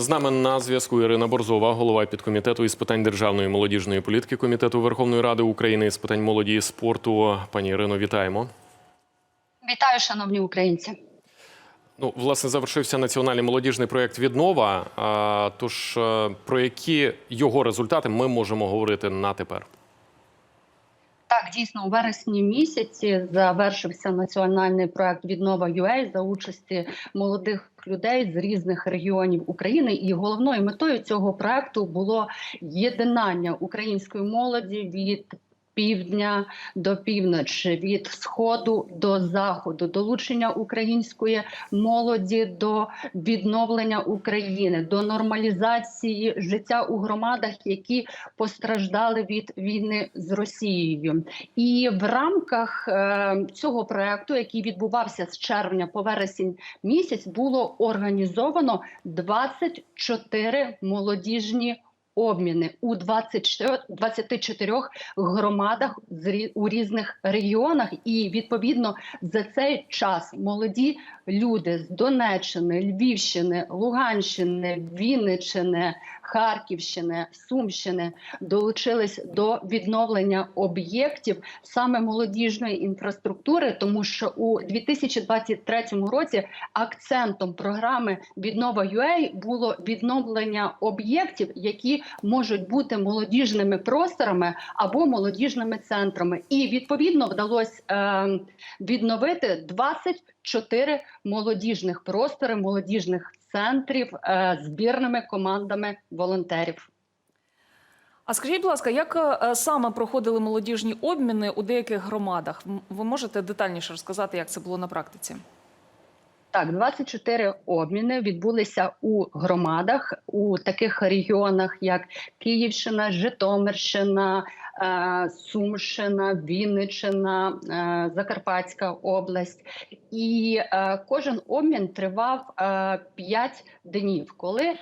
З нами на зв'язку Ірина Борзова, голова підкомітету із питань державної молодіжної політики Комітету Верховної Ради України з питань молоді і спорту. Пані Ірино, вітаємо. Вітаю, шановні українці. Ну, власне, завершився національний молодіжний проєкт Віднова. Тож е, про які його результати ми можемо говорити на тепер? Так, дійсно, у вересні місяці завершився національний проект Віднова UA за участі молодих людей з різних регіонів України. І головною метою цього проекту було єднання української молоді від півдня до півночі, від сходу до заходу, долучення української молоді до відновлення України, до нормалізації життя у громадах, які постраждали від війни з Росією. І в рамках е, цього проекту, який відбувався з червня по вересень місяць, було організовано 24 молодіжні. Обміни у 24, 24 громадах у різних регіонах, і відповідно за цей час молоді люди з Донеччини, Львівщини, Луганщини, Вінниччини, Харківщини, Сумщини долучились до відновлення об'єктів саме молодіжної інфраструктури, тому що у 2023 році акцентом програми Віднова UA було відновлення об'єктів, які можуть бути молодіжними просторами або молодіжними центрами, і відповідно вдалося е, відновити 24 молодіжних простори, молодіжних центрів е, збірними командами волонтерів. А скажіть, будь ласка, як е, саме проходили молодіжні обміни у деяких громадах? Ви можете детальніше розказати, як це було на практиці? Так, 24 обміни відбулися у громадах у таких регіонах, як Київщина, Житомирщина, Сумщина, Вінниччина, е, Закарпатська область. І е, кожен обмін тривав 5 днів. Коли е,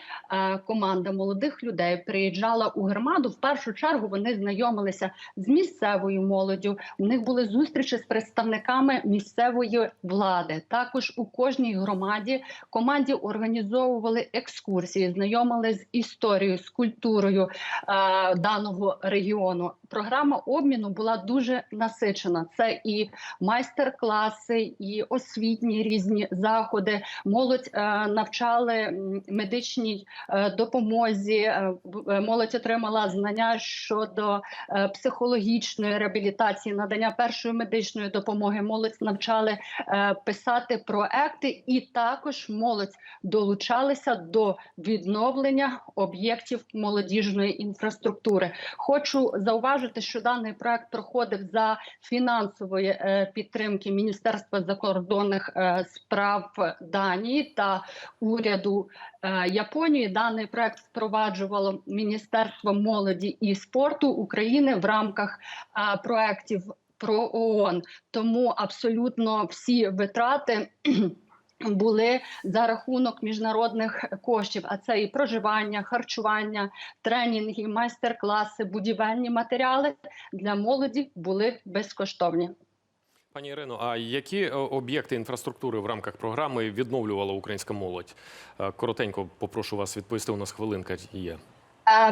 команда молодих людей приїжджала у громаду, в першу чергу вони знайомилися з місцевою молоддю. У них були зустрічі з представниками місцевої влади. Також у кожній громаді команді організовували екскурсії, знайомили з історією, з культурою е, даного регіону. Програма обміну була дуже насичена. Це і майстер-класи, і освітні різні заходи. Молодь е, навчали медичній е, допомозі. е, Молодь отримала знання щодо психологічної реабілітації, надання першої медичної допомоги. Молодь навчали писати проекти, і також молодь долучалися до відновлення об'єктів молодіжної інфраструктури. Хочу зауважити, що даний проект проходив за фінансової е, підтримки Міністерства закордонних е, справ Данії та уряду е, Японії. Даний проект впроваджувало Міністерство молоді і спорту України в рамках проектів про ООН. Тому абсолютно всі витрати. Були за рахунок міжнародних коштів, а це і проживання, харчування, тренінги, майстер-класи, будівельні матеріали для молоді були безкоштовні. Пані Ірино, а які е, об'єкти інфраструктури в рамках програми відновлювала українська молодь? Е, Коротенько попрошу вас відповісти. У нас хвилинка є.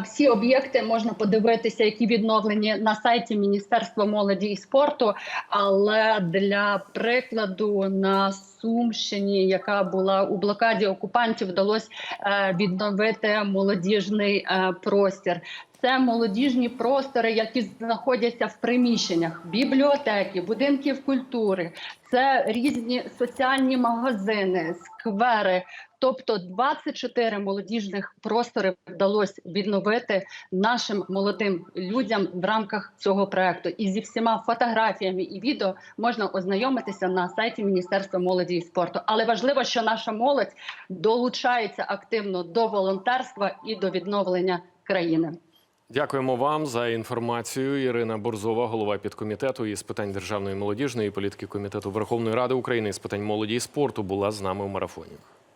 Всі об'єкти можна подивитися, які відновлені на сайті Міністерства молоді і спорту. Але для прикладу на Сумщині, яка була у блокаді окупантів, вдалося е, відновити молодіжний е, простір. Це молодіжні простори, які знаходяться в приміщеннях бібліотеки, будинків культури, це різні соціальні магазини, сквери. Тобто 24 молодіжних простори вдалося відновити нашим молодим людям в рамках цього проекту. І зі всіма фотографіями і відео можна ознайомитися на сайті Міністерства молоді і спорту. Але важливо, що наша молодь долучається активно до волонтерства і до відновлення країни. Дякуємо вам за інформацію. Ірина Борзова, голова підкомітету із питань державної молодіжної політики комітету Верховної Ради України з питань молоді і спорту, була з нами у марафоні.